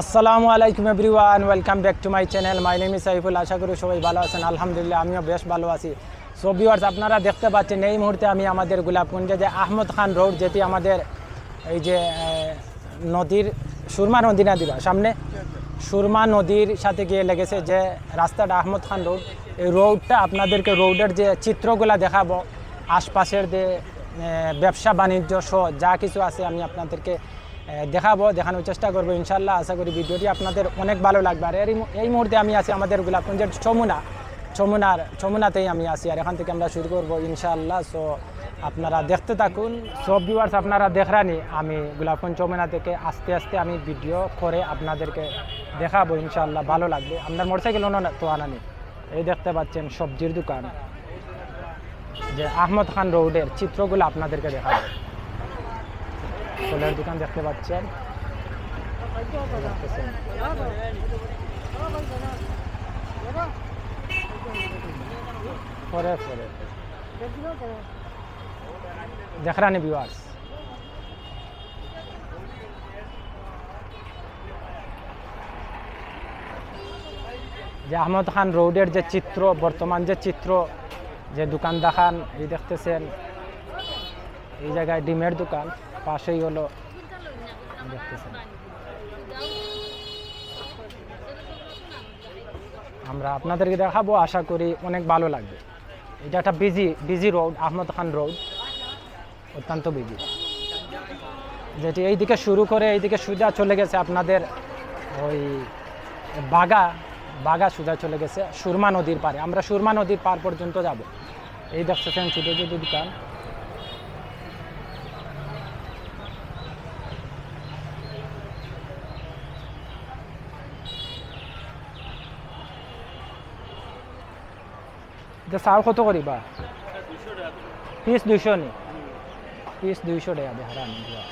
আসসালামু আলাইকুম everyone welcome back to my channel my name Saiful আশা করি সবাই ভালো আছেন আলহামদুলিল্লাহ আমিও বেশ ভালো আছি। সো ভিউয়ার্স আপনারা দেখতে পাচ্ছেন, এই মুহূর্তে আমি আমাদের গোলাপকুঞ্জে যে আহমদ খান রোড, যেটি আমাদের এই যে নদীর, সুরমা নদী না দিবা, সামনে? সুরমা নদীর সাথে গিয়ে লেগেছে যে রাস্তাটা আহমদ খান রোড। এই রোডটা আপনাদেরকে রোডের যে চিত্রগুলা দেখাবো, আশপাশের যে ব্যবসা, বাণিজ্য সহ যা কিছু আছে, আমি আপনাদেরকে দেখাবো, দেখানোর চেষ্টা করব, ইনশাল্লাহ আশা করি ভিডিওটি আপনাদের অনেক ভালো লাগবে। আর এই মুহূর্তে আমি আছি আমাদের গোলাপগঞ্জের চমুনা চমুনার চমুনাতেই আমি আছি। আর এখান থেকে আমরা শুরু করব, ইনশাল্লাহ। সো আপনারা দেখতে থাকুন। সব ভিউয়ার্স আপনারা দেখরানি। আমি গোলাপগঞ্জ চমুনা থেকে আস্তে আস্তে আমি ভিডিও করে আপনাদেরকে দেখাবো, ইনশাল্লাহ। ভালো লাগবে। আপনার মোটরসাইকেল না তো আনানি এই দেখতে পাচ্ছেন সবজির দোকান। যে আহমদ খান রোডের চিত্রগুলো আপনাদেরকে দেখাবো। ফলের দোকান দেখতে পাচ্ছেন। পরে পরে। দেখরানি ভিউয়ার্স যে আহমদ খান রোডের যে চিত্র, বর্তমান যে চিত্র, যে দোকান দেখান এই দেখতেছেন, এই জায়গায় ডিমের দোকান। পাশেই হলো আমরা আপনাদেরকে দেখাবো, আশা করি অনেক ভালো লাগবে। এটা একটা busy busy road Ahmad Khan road অত্যন্ত বিজি যেটি এইদিকে শুরু করে এইদিকে সুজা চলে গেছে আপনাদের ওই বাগা বাগা সুজা চলে গেছে সুরমা নদীর পারে আমরা সুরমা নদীর পার পর্যন্ত যাব। এই দেখতেছেন ছোটো ছোটো দোকান। এটা চাউল কত করিবা পিস দুইশো নি? পিস দুইশো টাকা হারা আনি দিয়া